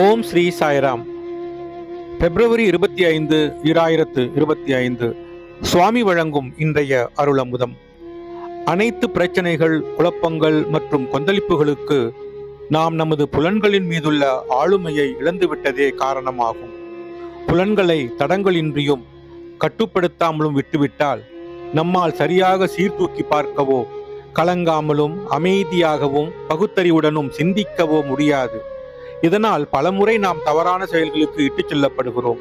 ஓம் ஸ்ரீ சாய்ராம். பிப்ரவரி இருபத்தி ஐந்து இராயிரத்து இருபத்தி ஐந்து. சுவாமி வழங்கும் இன்றைய அருளமுதம். அனைத்து பிரச்சனைகள் குழப்பங்கள் மற்றும் கொந்தளிப்புகளுக்கு நாம் நமது புலன்களின் மீதுள்ள ஆளுமையை இழந்துவிட்டதே காரணமாகும். புலன்களை தடங்களின்றியும் கட்டுப்படுத்தாமலும் விட்டுவிட்டால் நம்மால் சரியாக சீர்தூக்கி பார்க்கவோ கலங்காமலும் அமைதியாகவும் பகுத்தறிவுடனும் சிந்திக்கவோ முடியாது. இதனால் பலமுறை நாம் தவறான செயல்களுக்கு இட்டுச் செல்லப்படுகிறோம்.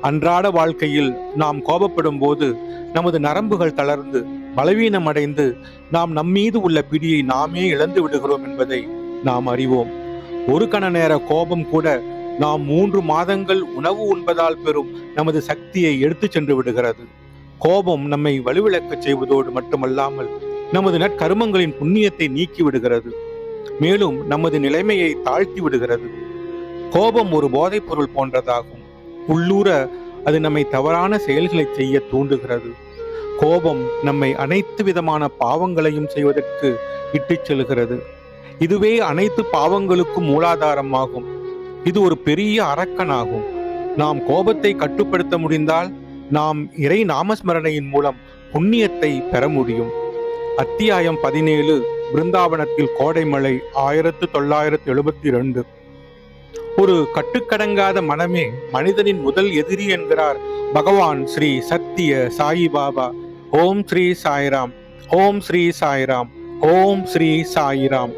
அன்றாட வாழ்க்கையில் நாம் கோபப்படும் போது நமது நரம்புகள் தளர்ந்து பலவீனமடைந்து நாம் நம்மீது உள்ள பிடியை நாமே இழந்து விடுகிறோம் என்பதை நாம் அறிவோம். ஒரு கண நேர கோபம் கூட நாம் மூன்று மாதங்கள் உணவு உண்பதால் பெறும் நமது சக்தியை எடுத்து சென்று விடுகிறது. கோபம் நம்மை வலுவிழக்கச் செய்வதோடு மட்டுமல்லாமல் நமது நற்கருமங்களின் புண்ணியத்தை நீக்கி விடுகிறது. மேலும் நமது நிலைமையை தாழ்த்தி விடுகிறது. கோபம் ஒரு போதைப் பொருள் போன்றதாகும். உள்ளூர அது நம்மை தவறான செயல்களை செய்ய தூண்டுகிறது. கோபம் நம்மை அனைத்து விதமான பாவங்களையும் செய்வதற்கு இட்டுச் செல்கிறது. இதுவே அனைத்து பாவங்களுக்கும் மூலாதாரமாகும். இது ஒரு பெரிய அரக்கனாகும். நாம் கோபத்தை கட்டுப்படுத்த முடிந்தால் நாம் இறை நாமஸ்மரணையின் மூலம் புண்ணியத்தை பெற முடியும். அத்தியாயம் பதினேழு. பிருந்தாவனத்தில் கோடைமழை ஆயிரத்து தொள்ளாயிரத்து எழுபத்தி ரெண்டு ஒரு கட்டுக்கடங்காத மனமே மனிதனின் முதல் எதிரி என்கிறார் பகவான் ஸ்ரீ சத்திய சாயி பாபா. ஓம் ஸ்ரீ சாய்ராம் ஓம் ஸ்ரீ சாய்ராம் ஓம் ஸ்ரீ சாய்ராம்.